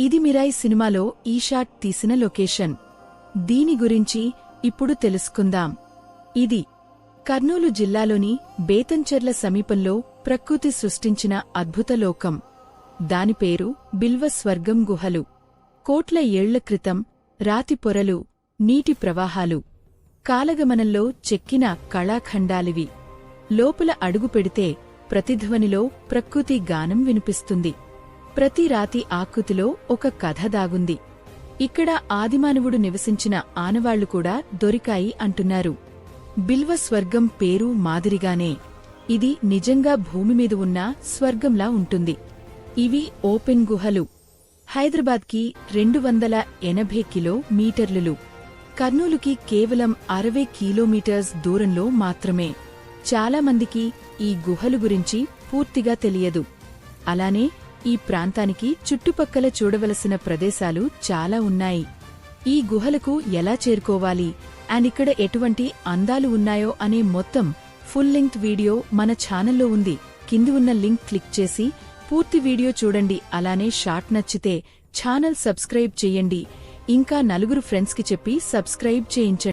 ఇది మిరాయి సినిమాలో ఈ షాట్ తీసిన లొకేషన్. దీని గురించి ఇప్పుడు తెలుసుకుందాం. ఇది కర్నూలు జిల్లాలోని బేతంచెర్ల సమీపంలో ప్రకృతి సృష్టించిన అద్భుత లోకం. దాని పేరు బిల్వ స్వర్గం గుహలు. కోట్ల ఏళ్ళ క్రితం రాతి పొరలు నీటి ప్రవాహాలు కాలగమనంలో చెక్కిన కళాఖండాలివి. లోపల అడుగు పెడితే ప్రతిధ్వనిలో ప్రకృతి గానం వినిపిస్తుంది. ప్రతి రాతి ఆకృతిలో ఒక కథ దాగుంది. ఇక్కడ ఆదిమానవుడు నివసించిన ఆనవాళ్ళు కూడా దొరికాయి అంటున్నారు. బిల్వ స్వర్గం పేరు మాదిరిగానే. ఇది నిజంగా భూమి మీద ఉన్న స్వర్గంలా ఉంటుంది. ఇవి ఓపెన్ గుహలు. హైదరాబాద్కి రెండు వందల ఎనభై కిలోమీటర్లు కర్నూలుకి కేవలం అరవై కిలోమీటర్స్ దూరంలో మాత్రమే. చాలామందికి ఈ గుహలు గురించి పూర్తిగా తెలియదు. అలానే ఈ ప్రాంతానికి చుట్టుపక్కల చూడవలసిన ప్రదేశాలు చాలా ఉన్నాయి. ఈ గుహలకు ఎలా చేరుకోవాలి? అండ్ ఇక్కడ ఎటువంటి అందాలు ఉన్నాయో అనే మొత్తం ఫుల్ లెంగ్త్ వీడియో మన ఛానల్లో ఉంది. కింది ఉన్న లింక్ క్లిక్ చేసి పూర్తి వీడియో చూడండి. అలానే షార్ట్ నచ్చితే ఛానల్ సబ్స్క్రైబ్ చేయండి. ఇంకా నలుగురు ఫ్రెండ్స్కి చెప్పి సబ్స్క్రైబ్ చేయించండి.